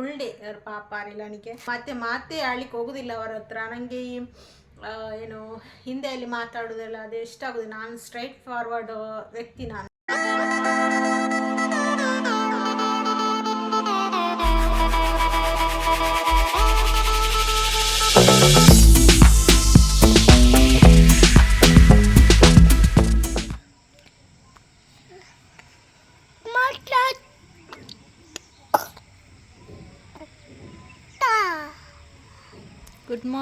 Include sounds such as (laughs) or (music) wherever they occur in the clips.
Full day ಪಾಪ ನನಗೆ ಮತ್ತೆ ಮಾತೇ ಆಡ್ಲಿಕ್ಕೆ ಹೋಗುದಿಲ್ಲ ಅವರ ಹತ್ರ. ನನಗೆ ಈ ಏನು ಹಿಂದೆಯಲ್ಲಿ ಮಾತಾಡೋದೆಲ್ಲ ಅದು ಇಷ್ಟ ಆಗುದಿಲ್ಲ ನಾನು ಸ್ಟ್ರೈಟ್ ಫಾರ್ವರ್ಡ್ ವ್ಯಕ್ತಿ ನಾನು.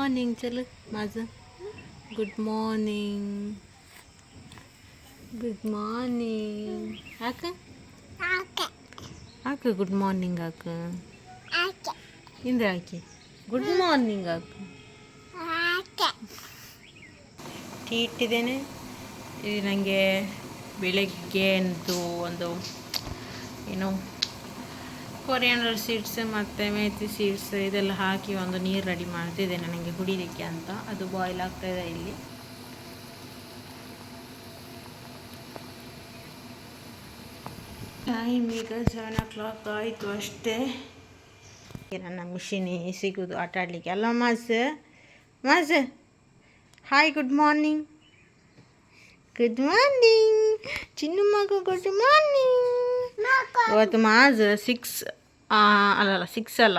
मॉर्निंग चल माझं गुड मॉर्निंग गुड मॉर्निंग हाक ಹಾಕು ಗುಡ್ ಮಾರ್ನಿಂಗ್ ಹಾಕು ಇಂದ್ರ ಹಾಕಿ ಗುಡ್ ಮಾರ್ನಿಂಗ್ ಹಾಕು ಟೀ ಇಟ್ಟಿದ್ದೇನೆ ಇದು ನನಗೆ ಬೆಳಗ್ಗೆ ಅಂತೂ ಒಂದು ಏನು ಕೊರಿಯಂಡರ್ ಸೀಡ್ಸ್ ಮತ್ತು ಮೇತಿ ಸೀಡ್ಸ್ ಇದೆಲ್ಲ ಹಾಕಿ ಒಂದು ನೀರು ರೆಡಿ ಮಾಡ್ತಿದೆ ನನಗೆ ಕುಡಿಲಿಕ್ಕೆ ಅಂತ. ಅದು ಬಾಯ್ಲ್ ಆಗ್ತಾಯಿದೆ ಇಲ್ಲಿ. ಟೈಮ್ ಈಗ ಸೆವೆನ್ ಓ ಕ್ಲಾಕ್ ಆಯಿತು ಅಷ್ಟೇ. ನನ್ನ ಮಿಷಿನಿ ಸಿಗೋದು ಆಟ ಆಡಲಿಕ್ಕೆ. ಅಲ್ಲ mass mass. Hi good morning good morning Chinnu ಮಗು ಗುಡ್ ಮಾರ್ನಿಂಗ್ ಇವತ್ತು ಮಾಸ್ ಸಿಕ್ಸ್ ಅಲ್ಲ ಅಲ್ಲ. ಸಿಕ್ಸ್ ಅಲ್ಲ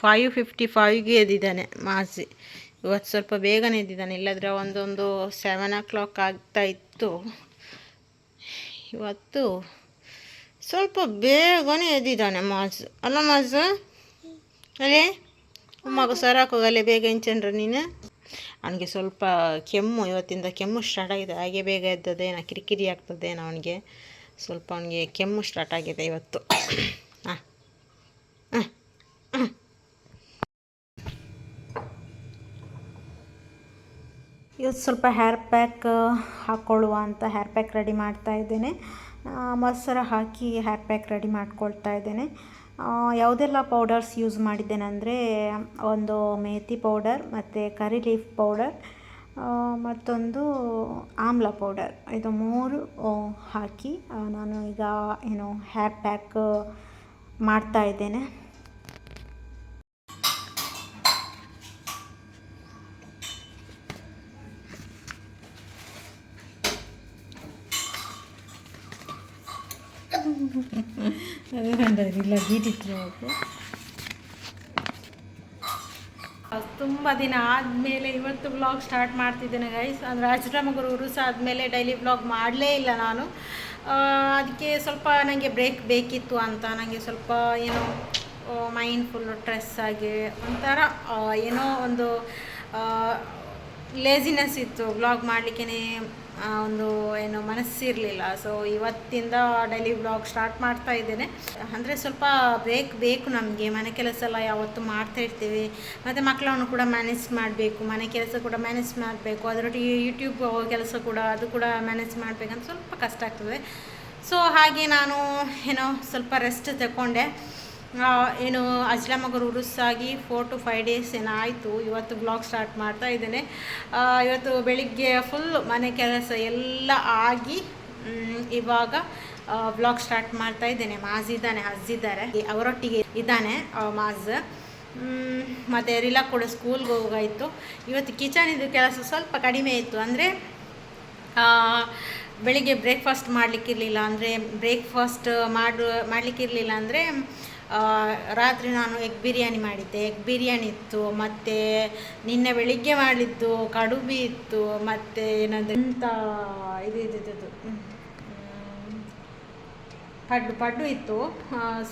ಫೈವ್ ಫಿಫ್ಟಿ ಫೈವ್ಗೆ ಎದ್ದಿದ್ದಾನೆ ಮಾಸಿ ಇವತ್ತು ಸ್ವಲ್ಪ ಬೇಗನೆ ಎದ್ದಿದ್ದಾನೆ. ಇಲ್ಲದ್ರೆ ಒಂದೊಂದು ಸೆವೆನ್ ಓ ಕ್ಲಾಕ್ ಆಗ್ತಾ ಇತ್ತು. ಇವತ್ತು ಸ್ವಲ್ಪ ಬೇಗನೆ ಎದ್ದಿದ್ದಾನೆ ಮಾಸ್ ಅಲ್ಲ ಮಾಸ್ ಅಲ್ಲೇ ಮಗು ಸರಾಕೋಗಲ್ಲೇ ಬೇಗ ಇಂಚನ್ರ ನೀನು? ಅವನಿಗೆ ಸ್ವಲ್ಪ ಕೆಮ್ಮು, ಇವತ್ತಿಂದ ಕೆಮ್ಮು ಸ್ಟಾರ್ಟ್ ಆಗಿದೆ. ಹಾಗೆ ಬೇಗ ಎದ್ದದೇನೋ ಕಿರಿಕಿರಿ ಆಗ್ತದೇನೋ ಅವನಿಗೆ. ಸ್ವಲ್ಪ ಅವನಿಗೆ ಕೆಮ್ಮು ಸ್ಟಾರ್ಟ್ ಆಗಿದೆ ಇವತ್ತು. ಇವತ್ತು ಸ್ವಲ್ಪ ಹೇರ್ ಪ್ಯಾಕ್ ಹಾಕ್ಕೊಳ್ಳುವ ಅಂತ ಹೇರ್ ಪ್ಯಾಕ್ ರೆಡಿ ಮಾಡ್ತಾ ಇದ್ದೇನೆ. ಮೊಸರು ಹಾಕಿ ಹೇರ್ ಪ್ಯಾಕ್ ರೆಡಿ ಮಾಡ್ಕೊಳ್ತಾ ಇದ್ದೇನೆ. ಯಾವುದೆಲ್ಲ ಪೌಡರ್ಸ್ ಯೂಸ್ ಮಾಡಿದ್ದೇನೆ ಅಂದರೆ, ಒಂದು ಮೇಥಿ ಪೌಡರ್ ಮತ್ತು ಕರಿ ಲೀಫ್ ಪೌಡರ್ ಮತ್ತೊಂದು ಆಮ್ಲ ಪೌಡರ್ ಇದು ಮೂರು ಹಾಕಿ ನಾನು ಈಗ, ಏನು ಹೇರ್ ಪ್ಯಾಕ್ ಮಾಡ್ತಾ ಇದ್ದೇನೆ. ಗೀಟಿತ್ತು ತುಂಬ ದಿನ ಆದಮೇಲೆ ಇವತ್ತು ಬ್ಲಾಗ್ ಸ್ಟಾರ್ಟ್ ಮಾಡ್ತಿದ್ದೇನೆ ಗೈಸ್ ಅಂದರೆ ಅಜ್ರಮಗುರು ಉರುಸ ಆದಮೇಲೆ ಡೈಲಿ ಬ್ಲಾಗ್ ಮಾಡಲೇ ಇಲ್ಲ ನಾನು. ಅದಕ್ಕೆ ಸ್ವಲ್ಪ ನನಗೆ ಬ್ರೇಕ್ ಬೇಕಿತ್ತು ಅಂತ ನನಗೆ ಸ್ವಲ್ಪ ಏನೋ ಮೈಂಡ್ ಫುಲ್ಲು ಸ್ಟ್ರೆಸ್ ಆಗಿ ಒಂಥರ ಏನೋ ಒಂದು ಲೇಸಿನೆಸ್ ಇತ್ತು ಬ್ಲಾಗ್ ಮಾಡಲಿಕ್ಕೆ ಒಂದು ಏನು ಮನಸ್ಸಿರಲಿಲ್ಲ. ಸೊ ಇವತ್ತಿಂದ ಡೈಲಿ ಬ್ಲಾಗ್ ಸ್ಟಾರ್ಟ್ ಮಾಡ್ತಾ ಇದ್ದೇನೆ. ಅಂದರೆ ಸ್ವಲ್ಪ ಬ್ರೇಕ್ ಬೇಕು ನಮಗೆ. ಮನೆ ಕೆಲಸ ಎಲ್ಲ ಯಾವತ್ತು ಮಾಡ್ತಾ ಇರ್ತೀವಿ. ಮತ್ತು ಮಕ್ಕಳನ್ನು ಕೂಡ ಮ್ಯಾನೇಜ್ ಮಾಡಬೇಕು. ಮನೆ ಕೆಲಸ ಕೂಡ ಮ್ಯಾನೇಜ್ ಮಾಡಬೇಕು. ಅದರೊಟ್ಟಿಗೆ ಯೂಟ್ಯೂಬ್ ಕೆಲಸ ಕೂಡ, ಅದು ಕೂಡ ಮ್ಯಾನೇಜ್ ಮಾಡಬೇಕಂತ ಸ್ವಲ್ಪ ಕಷ್ಟ ಆಗ್ತದೆ. ಸೊ ಹಾಗೆ ನಾನು ಏನೋ ಸ್ವಲ್ಪ ರೆಸ್ಟ್ ತಗೊಂಡೆ ಏನು ಅಜ್ಲಾಮಗರು ಉರುಸಾಗಿ ಫೋರ್ ಟು ಫೈವ್ ಡೇಸ್ ಏನೋ ಆಯಿತು. ಇವತ್ತು ಬ್ಲಾಗ್ ಸ್ಟಾರ್ಟ್ ಮಾಡ್ತಾ ಇದ್ದೇನೆ. ಇವತ್ತು ಬೆಳಿಗ್ಗೆ ಫುಲ್ ಮನೆ ಕೆಲಸ ಎಲ್ಲ ಆಗಿ ಇವಾಗ ಬ್ಲಾಗ್ ಸ್ಟಾರ್ಟ್ ಮಾಡ್ತಾ ಇದ್ದೇನೆ. ಮಾಜ್ ಇದ್ದಾನೆ ಅಜ್ಜಿದ್ದಾರೆ ಅವರೊಟ್ಟಿಗೆ ಇದ್ದಾನೆ ಮಾಜ್. ಮತ್ತು ರಿಲಾ ಕೂಡ ಸ್ಕೂಲ್ಗೆ ಹೋಗಾಯಿತು. ಇವತ್ತು ಕಿಚನಿದು ಕೆಲಸ ಸ್ವಲ್ಪ ಕಡಿಮೆ ಇತ್ತು. ಅಂದರೆ ಬೆಳಿಗ್ಗೆ ಬ್ರೇಕ್ಫಾಸ್ಟ್ ಮಾಡಲಿಕ್ಕಿರಲಿಲ್ಲ ಅಂದರೆ ಬ್ರೇಕ್ಫಾಸ್ಟ್ ಮಾಡು ಮಾಡಲಿಕ್ಕಿರಲಿಲ್ಲ ಅಂದರೆ ರಾತ್ರಿ ನಾನು ಎಗ್ ಬಿರಿಯಾನಿ ಮಾಡಿದ್ದೆ ಎಗ್ ಬಿರಿಯಾನಿ ಇತ್ತು ಮತ್ತು ನಿನ್ನೆ ಬೆಳಿಗ್ಗೆ ಮಾಡಿದ್ದು ಕಡುಬಿ ಇತ್ತು ಮತ್ತು ಏನಂದರೆ ಇಂಥ ಇದು ಇದು ಇದು, ಇದು ಹ್ಮ್. ಪಡ್ಡು ಪಡ್ಡು ಇತ್ತು.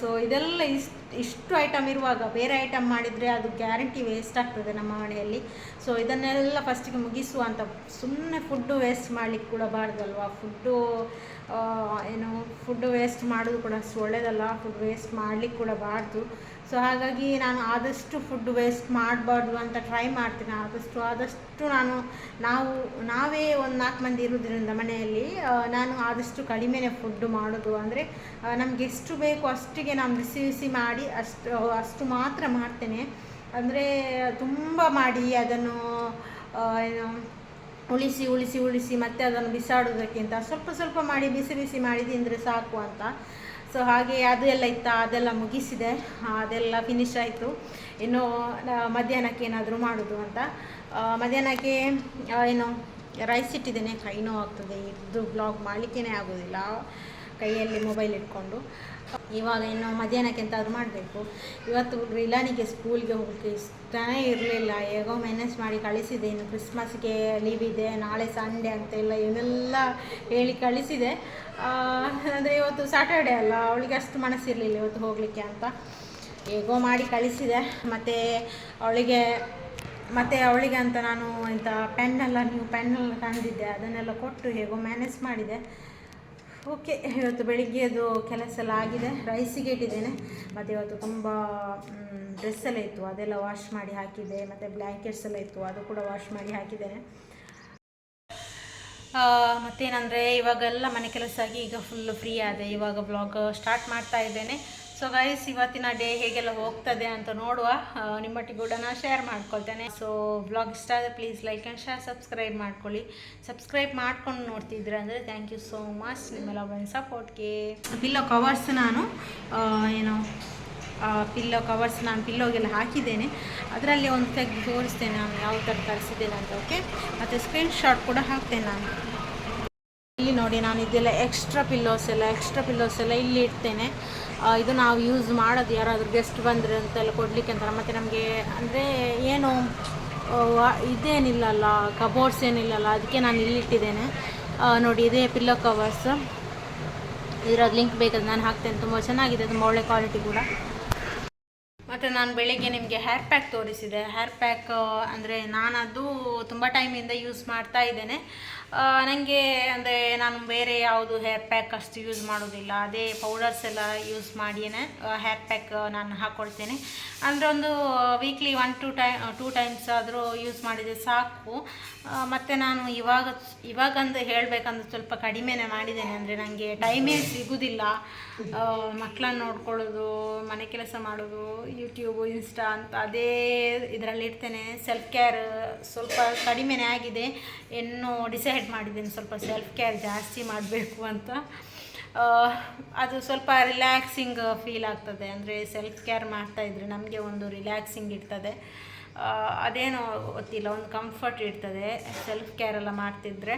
ಸೊ ಇದೆಲ್ಲ ಇಷ್ಟು ಇಷ್ಟು ಐಟಮ್ ಇರುವಾಗ, ಬೇರೆ ಐಟಮ್ ಮಾಡಿದರೆ ಅದು ಗ್ಯಾರಂಟಿ ವೇಸ್ಟ್ ಆಗ್ತದೆ ನಮ್ಮ ಮನೆಯಲ್ಲಿ. ಸೊ ಇದನ್ನೆಲ್ಲ ಫಸ್ಟಿಗೆ ಮುಗಿಸುವ ಅಂತ ಸುಮ್ಮನೆ ಫುಡ್ಡು ವೇಸ್ಟ್ ಮಾಡಲಿಕ್ಕೆ ಕೂಡ ಬಾರ್ದಲ್ವಾ? ಫುಡ್ಡು ಏನು ಫುಡ್ಡು ವೇಸ್ಟ್ ಮಾಡೋದು ಕೂಡ ಅಷ್ಟು ಒಳ್ಳೆಯದಲ್ಲ ಫುಡ್ ವೇಸ್ಟ್ ಮಾಡಲಿಕ್ಕೆ ಕೂಡ ಬಾರ್ದು. ಸೊ ಹಾಗಾಗಿ ನಾನು ಆದಷ್ಟು ಫುಡ್ ವೇಸ್ಟ್ ಮಾಡಬಾರ್ದು ಅಂತ ಟ್ರೈ ಮಾಡ್ತೀನಿ. ಆದಷ್ಟು ಆದಷ್ಟು ನಾನು, ನಾವು, ನಾವೇ ಒಂದು ನಾಲ್ಕು ಮಂದಿ ಇರೋದ್ರಿಂದ ಮನೆಯಲ್ಲಿ ನಾನು ಆದಷ್ಟು ಕಡಿಮೆನೇ ಫುಡ್ಡು ಮಾಡೋದು. ಅಂದರೆ ನಮ್ಗೆ ಎಷ್ಟು ಬೇಕು ಅಷ್ಟಿಗೆ ನಾನು ಬಿಸಿ ಬಿಸಿ ಮಾಡಿ ಅಷ್ಟು ಅಷ್ಟು ಮಾತ್ರ ಮಾಡ್ತೇನೆ. ಅಂದರೆ, ತುಂಬ ಮಾಡಿ ಅದನ್ನು ಏನು, ಉಳಿಸಿ ಉಳಿಸಿ ಉಳಿಸಿ ಮತ್ತೆ ಅದನ್ನು ಬಿಸಾಡೋದಕ್ಕಿಂತ ಸ್ವಲ್ಪ ಸ್ವಲ್ಪ ಮಾಡಿ, ಬಿಸಿ ಬಿಸಿ ಮಾಡಿ ತಿಂದರೆ ಸಾಕು ಅಂತ. ಸೊ ಹಾಗೆ ಅದು ಎಲ್ಲ ಇತ್ತ, ಅದೆಲ್ಲ ಮುಗಿಸಿದೆ. ಅದೆಲ್ಲ ಫಿನಿಶ್ ಆಯಿತು. ಇನ್ನು ಮಧ್ಯಾಹ್ನಕ್ಕೆ ಏನಾದರೂ ಮಾಡೋದು ಅಂತ. ಮಧ್ಯಾಹ್ನಕ್ಕೆ ಏನು ರೈಸ್ ಇಟ್ಟಿದ್ದೇನೆ. ಕೈನೋ ಆಗ್ತದೆ. ಇದು ಬ್ಲಾಗ್ ಮಾಡಲಿಕ್ಕೇ ಆಗೋದಿಲ್ಲ. ಕೈಯಲ್ಲಿ ಮೊಬೈಲ್ ಇಟ್ಕೊಂಡು. ಇವಾಗ ಇನ್ನು ಮಧ್ಯಾಹ್ನಕ್ಕೆ ಎಂತಾದರೂ ಮಾಡಬೇಕು. ಇವತ್ತು ರಿಲಾನಿಗೆ ಸ್ಕೂಲ್ಗೆ ಹೋಗಲಿಕ್ಕೆ ಇಷ್ಟನೇ ಇರಲಿಲ್ಲ. ಹೇಗೋ ಮ್ಯಾನೇಜ್ ಮಾಡಿ ಕಳಿಸಿದೆ. ಇನ್ನು ಕ್ರಿಸ್ಮಸ್ಗೆ ಲೀವ್ ಇದೆ. ನಾಳೆ ಸಂಡೇ ಅಂತ ಎಲ್ಲ ಇವನ್ನೆಲ್ಲ ಹೇಳಿ ಕಳಿಸಿದೆ. ಅಂದರೆ ಇವತ್ತು ಸ್ಯಾಟರ್ಡೆ ಅಲ್ಲ. ಅವಳಿಗೆ ಅಷ್ಟು ಮನಸ್ಸಿರಲಿಲ್ಲ ಇವತ್ತು ಹೋಗಲಿಕ್ಕೆ ಅಂತ. ಹೇಗೋ ಮಾಡಿ ಕಳಿಸಿದೆ. ಮತ್ತು ಅವಳಿಗೆ ಮತ್ತು ಅವಳಿಗೆ ಅಂತ ನಾನು ಎಂಥ ಪೆನ್ನೆಲ್ಲ ನೀವು ಪೆನ್ನೆಲ್ಲ ತಂದಿದ್ದೆ. ಅದನ್ನೆಲ್ಲ ಕೊಟ್ಟು ಹೇಗೋ ಮ್ಯಾನೇಜ್ ಮಾಡಿದೆ. ಓಕೆ, ಇವತ್ತು ಬೆಳಿಗ್ಗೆದು ಕೆಲಸ ಎಲ್ಲ ಆಗಿದೆ. ರೈಸಿಗೆ ಇಟ್ಟಿದ್ದೇನೆ. ಮತ್ತು ಇವತ್ತು ತುಂಬ ಡ್ರೆಸ್ ಎಲ್ಲ ಇತ್ತು. ಅದೆಲ್ಲ ವಾಶ್ ಮಾಡಿ ಹಾಕಿದೆ ಮತ್ತು ಬ್ಲ್ಯಾಂಕೆಟ್ಸ್ ಎಲ್ಲ ಇತ್ತು. ಅದು ಕೂಡ ವಾಶ್ ಮಾಡಿ ಹಾಕಿದ್ದೇನೆ. ಮತ್ತೇನಂದರೆ ಇವಾಗೆಲ್ಲ ಮನೆ ಕೆಲಸ ಆಗಿ ಈಗ ಫುಲ್ ಫ್ರೀ ಆದೆ. ಇವಾಗ ಬ್ಲಾಗ್ ಸ್ಟಾರ್ಟ್ ಮಾಡ್ತಾ ಇದ್ದೇನೆ. ಸೊ ಗೈಸ್ ಇವತ್ತಿನ ಡೇ ಹೇಗೆಲ್ಲ ಹೋಗ್ತದೆ ಅಂತ ನೋಡುವ. ನಿಮ್ಮೊಟ್ಟಿಗೆ ಕೂಡ ನಾನು ಶೇರ್ ಮಾಡ್ಕೊಳ್ತೇನೆ. ಸೊ ಬ್ಲಾಗ್ ಇಷ್ಟ ಆದರೆ please like and share subscribe ಮಾಡ್ಕೊಳ್ಳಿ. ಸಬ್ಸ್ಕ್ರೈಬ್ ಮಾಡ್ಕೊಂಡು ನೋಡ್ತಿದ್ರೆ ಅಂದರೆ ಥ್ಯಾಂಕ್ ಯು ಸೋ ಮಚ್ ನಿಮ್ಮೆಲ್ಲ ಒಂದು ಸಪೋರ್ಟ್ಗೆ ಪಿಲ್ಲೋ ಕವರ್ಸ್ ನಾನು ಏನು ಪಿಲ್ಲೋ ಕವರ್ಸ್ ನಾನು ಪಿಲ್ಲೋಗೆಲ್ಲ ಹಾಕಿದ್ದೇನೆ. ಅದರಲ್ಲಿ ಒಂದು ತೆಗೆದು ತೋರಿಸ್ತೇನೆ ನಾನು ಯಾವ ಥರ ತರಿಸಿದ್ದೇನೆ ಅಂತ ಓಕೆ ಮತ್ತು ಸ್ಕ್ರೀನ್ ಶಾಟ್ ಕೂಡ ಹಾಕ್ತೇನೆ ನಾನು. ಇಲ್ಲಿ ನೋಡಿ, ನಾನು ಇದೆಲ್ಲ ಎಕ್ಸ್ಟ್ರಾ ಪಿಲ್ಲೋಸ್ ಎಲ್ಲ ಎಕ್ಸ್ಟ್ರಾ ಪಿಲ್ಲೋಸ್ ಎಲ್ಲ ಇಲ್ಲಿ ಇಡ್ತೇನೆ. ಇದು ನಾವು ಯೂಸ್ ಮಾಡೋದು ಯಾರಾದರೂ ಗೆಸ್ಟ್ ಬಂದರೆ ಅಂತೆಲ್ಲ ಕೊಡಲಿಕ್ಕೆ ಅಂತಾರೆ. ಮತ್ತು ನಮಗೆ ಅಂದರೆ ಏನು ಇದೇನಿಲ್ಲಲ್ಲ ಕಬೋರ್ಡ್ಸ್ ಏನಿಲ್ಲಲ್ಲ ಅದಕ್ಕೆ ನಾನು ಇಲ್ಲಿ ಇಟ್ಟಿದ್ದೇನೆ. ಆ, ನೋಡಿ ಇದೇ ಪಿಲ್ಲೋ ಕವರ್ಸ್ ಇದ್ರದ್ದು ಲಿಂಕ್ ಬೇಕಾದ್ರೆ ನಾನು ಹಾಕ್ತೇನೆ. ತುಂಬ ಚೆನ್ನಾಗಿದೆ ತುಂಬ ಒಳ್ಳೆ ಕ್ವಾಲಿಟಿ ಕೂಡ. ಮತ್ತು ನಾನು ಬೆಳಿಗ್ಗೆ ನಿಮಗೆ ಹೇರ್ ಪ್ಯಾಕ್ ತೋರಿಸಿದೆ. ಹೇರ್ ಪ್ಯಾಕ್ ಅಂದರೆ ನಾನದು ತುಂಬ ಟೈಮಿಂದ ಯೂಸ್ ಮಾಡ್ತಾ ಇದ್ದೇನೆ. ನನಗೆ ಅಂದರೆ ನಾನು ಬೇರೆ ಯಾವುದು ಹೇರ್ ಪ್ಯಾಕ್ ಅಷ್ಟು ಯೂಸ್ ಮಾಡೋದಿಲ್ಲ. ಅದೇ ಪೌಡರ್ಸ್ ಎಲ್ಲ ಯೂಸ್ ಮಾಡಿಯೇ ಹೇರ್ ಪ್ಯಾಕ್ ನಾನು ಹಾಕ್ಕೊಳ್ತೇನೆ ಅಂದರೆ ಒಂದು weekly one two time two times ಆದರೂ ಯೂಸ್ ಮಾಡಿದರೆ ಸಾಕು. ಮತ್ತು ನಾನು ಇವಾಗ, ಇವಾಗಂದು ಹೇಳಬೇಕಂದ್ರೆ ಸ್ವಲ್ಪ ಕಡಿಮೆನೇ ಮಾಡಿದ್ದೇನೆ. ಅಂದರೆ ನನಗೆ ಟೈಮೇ ಸಿಗೋದಿಲ್ಲ. ಮಕ್ಕಳನ್ನ ನೋಡ್ಕೊಳ್ಳೋದು, ಮನೆ ಕೆಲಸ ಮಾಡೋದು ಯೂಟ್ಯೂಬು ಇನ್ಸ್ಟಾ ಅಂತ ಅದೇ ಇದರಲ್ಲಿ ಇರ್ತೇನೆ ಸೆಲ್ಫ್ ಕೇರ್ ಸ್ವಲ್ಪ ಕಡಿಮೆನೇ ಆಗಿದೆ. ಇನ್ನು ಡಿಸೈಡ್ ಮಾಡಿದ್ದೀನಿ ಸ್ವಲ್ಪ ಸೆಲ್ಫ್ ಕೇರ್ ಜಾಸ್ತಿ ಮಾಡಬೇಕು ಅಂತ. ಅದು ಸ್ವಲ್ಪ ರಿಲ್ಯಾಕ್ಸಿಂಗ್ ಫೀಲ್ ಆಗ್ತದೆ. ಅಂದರೆ ಸೆಲ್ಫ್ ಕೇರ್ ಮಾಡ್ತಾಯಿದ್ರೆ ನಮಗೆ ಒಂದು ರಿಲ್ಯಾಕ್ಸಿಂಗ್ ಇರ್ತದೆ. ಅದೇನೋ ಗೊತ್ತಿಲ್ಲ, ಒಂದು ಕಂಫರ್ಟ್ ಇರ್ತದೆ. ಸೆಲ್ಫ್ ಕೇರ್ ಎಲ್ಲ ಮಾಡ್ತಿದ್ರೆ.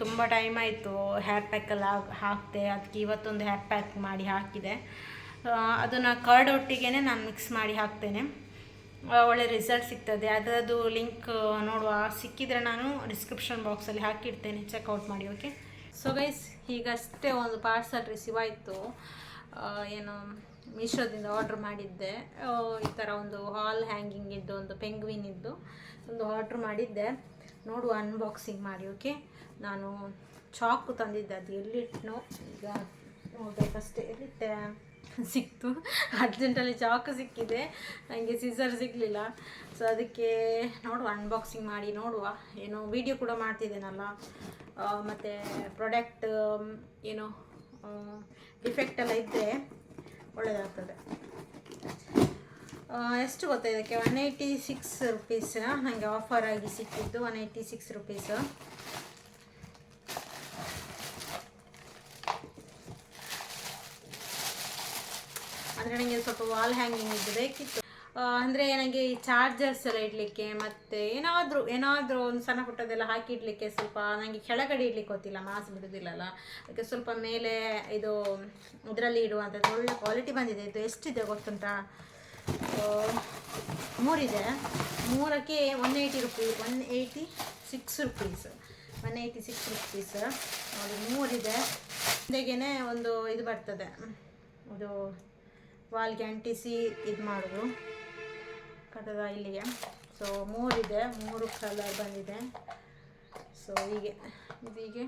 ತುಂಬ ಟೈಮ್ ಆಯಿತು. ಹೇರ್ ಪ್ಯಾಕೆಲ್ಲ ಹಾಕಿದೆ ಅದಕ್ಕೆ ಇವತ್ತೊಂದು ಹ್ಯಾರ್ ಪ್ಯಾಕ್ ಮಾಡಿ ಹಾಕಿದೆ. ಅದನ್ನು ಕರ್ಡ್ ಒಟ್ಟಿಗೆ ನಾನು ಮಿಕ್ಸ್ ಮಾಡಿ ಹಾಕ್ತೇನೆ. ಒಳ್ಳೆ ರಿಸಲ್ಟ್ ಸಿಗ್ತದೆ. ಅದರದ್ದು ಲಿಂಕ್ ನೋಡುವ. ಸಿಕ್ಕಿದರೆ ನಾನು ಡಿಸ್ಕ್ರಿಪ್ಷನ್ ಬಾಕ್ಸಲ್ಲಿ ಹಾಕಿರ್ತೇನೆ ಚೆಕ್ಔಟ್ ಮಾಡಿ ಓಕೆ ಸೊ ಗೈಸ್ ಈಗಷ್ಟೇ ಒಂದು ಪಾರ್ಸಲ್ ರಿಸೀವ್ ಆಯಿತು. ಏನು, ಮೀಶೋದಿಂದ ಆರ್ಡ್ರ್ ಮಾಡಿದ್ದೆ. ಈ ಥರ ಒಂದು ಹಾಲ್ ಹ್ಯಾಂಗಿಂಗ್ ಇದ್ದು, ಒಂದು ಪೆಂಗ್ವಿನ್ ಇದ್ದು, ಒಂದು ಆರ್ಡ್ರ್ ಮಾಡಿದ್ದೆ. ನೋಡುವ ಅನ್ಬಾಕ್ಸಿಂಗ್ ಮಾಡಿ ಓಕೆ ನಾನು ಚಾಕು ತಂದಿದ್ದೆ, ಅದು ಎಲ್ಲಿಟ್ನೋ, ಈಗ ನೋಡ್ಬೇಕಷ್ಟೇ ಎಲ್ಲಿಟ್ಟೆ? ಸಿಕ್ತು. ಅರ್ಜೆಂಟಲ್ಲಿ ಚಾಕು ಸಿಕ್ಕಿದೆ. ನನಗೆ ಸಿಸರ್ ಸಿಗಲಿಲ್ಲ. ಸೊ ಅದಕ್ಕೆ ನೋಡುವ ಅನ್ಬಾಕ್ಸಿಂಗ್ ಮಾಡಿ ನೋಡುವ. ಏನು ವಿಡಿಯೋ ಕೂಡ ಮಾಡ್ತಿದ್ದೇನಲ್ಲ. ಮತ್ತು ಪ್ರಾಡಕ್ಟ್ ಏನು ಡಿಫೆಕ್ಟ್ ಎಲ್ಲ ಇದ್ದರೆ ಒಳ್ಳೆಯದಾಗ್ತದೆ ಎಷ್ಟು ಗೊತ್ತಾ ಇದಕ್ಕೆ? ಒನ್ ಏಯ್ಟಿ ಸಿಕ್ಸ್ ರುಪೀಸ್ ನನಗೆ ಆಫರ್ ಆಗಿ ಸಿಕ್ಕಿದ್ದು ಒನ್ ಏಯ್ಟಿ ಸಿಕ್ಸ್ ರುಪೀಸ್ ಅಂದರೆ ನನಗೆ ಸ್ವಲ್ಪ ವಾಲ್ ಹ್ಯಾಂಗಿಂಗ್ ಇದ್ದು ಬೇಕಿತ್ತು. ಅಂದರೆ ನನಗೆ ಈ ಚಾರ್ಜರ್ಸ್ ಎಲ್ಲ ಇಡಲಿಕ್ಕೆ ಮತ್ತು ಏನಾದರೂ ಏನಾದರೂ ಒಂದು ಸಣ್ಣ ಪುಟ್ಟದೆಲ್ಲ ಹಾಕಿ ಇಡಲಿಕ್ಕೆ ಸ್ವಲ್ಪ ನನಗೆ ಕೆಳಗಡೆ ಇಡ್ಲಿಕ್ಕೆ ಗೊತ್ತಿಲ್ಲ, ಮಾಸ್ ಬಿಡೋದಿಲ್ಲಲ್ಲ. ಅದಕ್ಕೆ ಸ್ವಲ್ಪ ಮೇಲೆ ಇದು ಇದರಲ್ಲಿ ಇಡುವಂಥದ್ದು ಒಳ್ಳೆ ಕ್ವಾಲಿಟಿ ಬಂದಿದೆ. ಇದು ಎಷ್ಟಿದೆ ಗೊತ್ತುಂಟಾ? ಮೂರಿದೆ. ಮೂರಕ್ಕೆ one eighty rupee one eighty six rupees one eighty six rupees ಅದು ಮೂರಿದೆ. ಹಿಂದೆಗೆ ಒಂದು ಇದು ಬರ್ತದೆ. ಇದು ವಾಲ್ಗೆ ಅಂಟಿಸಿ ಇದು ಮಾಡೋದು. ಕಟ್ಟದ ಇಲ್ಲಿಗೆ. ಸೊ ಮೂರಿದೆ. ಮೂರು ಕಲರ್ ಬಂದಿದೆ. ಸೊ ಹೀಗೆ. ಇದೀಗೆ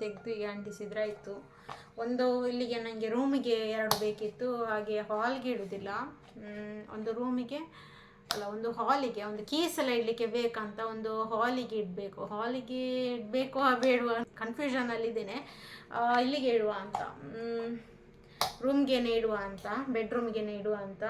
ತೆಗೆದು ಈಗ ಅಂಟಿಸಿದ್ರೆ ಆಯಿತು. ಒಂದು ಇಲ್ಲಿಗೆ ನನಗೆ ರೂಮಿಗೆ ಎರಡು ಬೇಕಿತ್ತು. ಹಾಗೆ ಹಾಲ್ಗೆ ಇಡೋದಿಲ್ಲ. ಒಂದು ರೂಮಿಗೆ ಅಲ್ಲ, ಒಂದು ಹಾಲಿಗೆ ಒಂದು ಕೀಸ್ ಎಲ್ಲ ಇಡಲಿಕ್ಕೆ ಬೇಕಂತ ಒಂದು ಹಾಲಿಗೆ ಇಡಬೇಕು. ಹಾಲಿಗೆ ಇಡಬೇಕು, ಬೇಡುವ ಕನ್ಫ್ಯೂಷನಲ್ಲಿದ್ದೇನೆ ಇಲ್ಲಿಗೆ ಇಡುವ ಅಂತ. ರೂಮ್ಗೇನೆ ಇಡುವ ಅಂತ ಬೆಡ್ರೂಮ್ಗೆ ಇಡುವ ಅಂತ.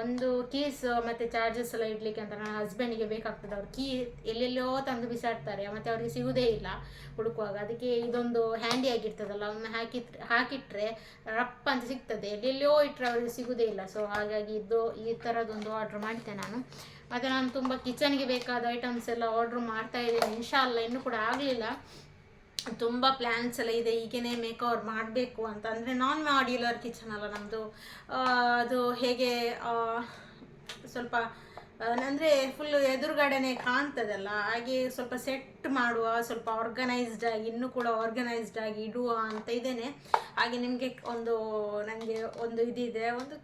ಒಂದು ಕೀಸ್ ಮತ್ತು ಚಾರ್ಜಸ್ ಎಲ್ಲ ಇಡಲಿಕ್ಕೆ ಅಂತ ನನ್ನ ಹಸ್ಬೆಂಡಿಗೆ ಬೇಕಾಗ್ತದೆ. ಅವ್ರು ಕೀ ಎಲ್ಲೆಲ್ಲೋ ತಂದು ಬಿಸಾಡ್ತಾರೆ, ಮತ್ತು ಅವ್ರಿಗೆ ಸಿಗುವುದೇ ಇಲ್ಲ ಹುಡುಕುವಾಗ. ಅದಕ್ಕೆ ಇದೊಂದು ಹ್ಯಾಂಡಿ ಆಗಿರ್ತದಲ್ಲ ಅವನ್ನ ಹಾಕಿಟ್ರೆ ಹಾಕಿಟ್ರೆ ರಪ್ಪ ಅಂತ ಸಿಗ್ತದೆ. ಎಲ್ಲೆಲ್ಲೋ ಇಟ್ಟರೆ ಅವ್ರಿಗೆ ಸಿಗುವುದೇ ಇಲ್ಲ. ಸೊ ಹಾಗಾಗಿ ಇದು, ಈ ಥರದೊಂದು ಆರ್ಡ್ರ್ ಮಾಡಿದ್ದೆ ನಾನು. ಮತ್ತು ನಾನು ತುಂಬ ಕಿಚನ್ಗೆ ಬೇಕಾದ ಐಟಮ್ಸ್ ಎಲ್ಲ ಆರ್ಡ್ರ್ ಮಾಡ್ತಾ ಇದ್ದೀನಿ. ಇನ್ಶಾಲ್ಲ ಇನ್ನೂ ಕೂಡ ಆಗಲಿಲ್ಲ. ತುಂಬ ಪ್ಲ್ಯಾನ್ಸ್ ಎಲ್ಲ ಇದೆ, ಈಗೇನೆ ಮೇಕವರ್ ಮಾಡಬೇಕು ಅಂತ. ಅಂದರೆ ನಾನ್ ಮಾಡ್ಯುಲರ್ ಕಿಚನ್ ಅಲ್ಲ ನಮ್ಮದು ಅದು ಹೇಗೆ ಸ್ವಲ್ಪ ಅಂದರೆ ಫುಲ್ ಎದುರುಗಡೆನೆ ಕಾಣ್ತದಲ್ಲ, ಹಾಗೆ ಸ್ವಲ್ಪ ಸೆಟ್ ಮಾಡುವ, ಸ್ವಲ್ಪ ಆರ್ಗನೈಸ್ಡ್ ಆಗಿ, ಇನ್ನೂ ಕೂಡ ಆರ್ಗನೈಸ್ಡ್ ಆಗಿ ಇಡುವ ಅಂತ ಇದ್ದೇನೆ. ಹಾಗೆ ನಿಮಗೆ ಒಂದು, ನನಗೆ ಒಂದು ಇದಿದೆ, ಒಂದು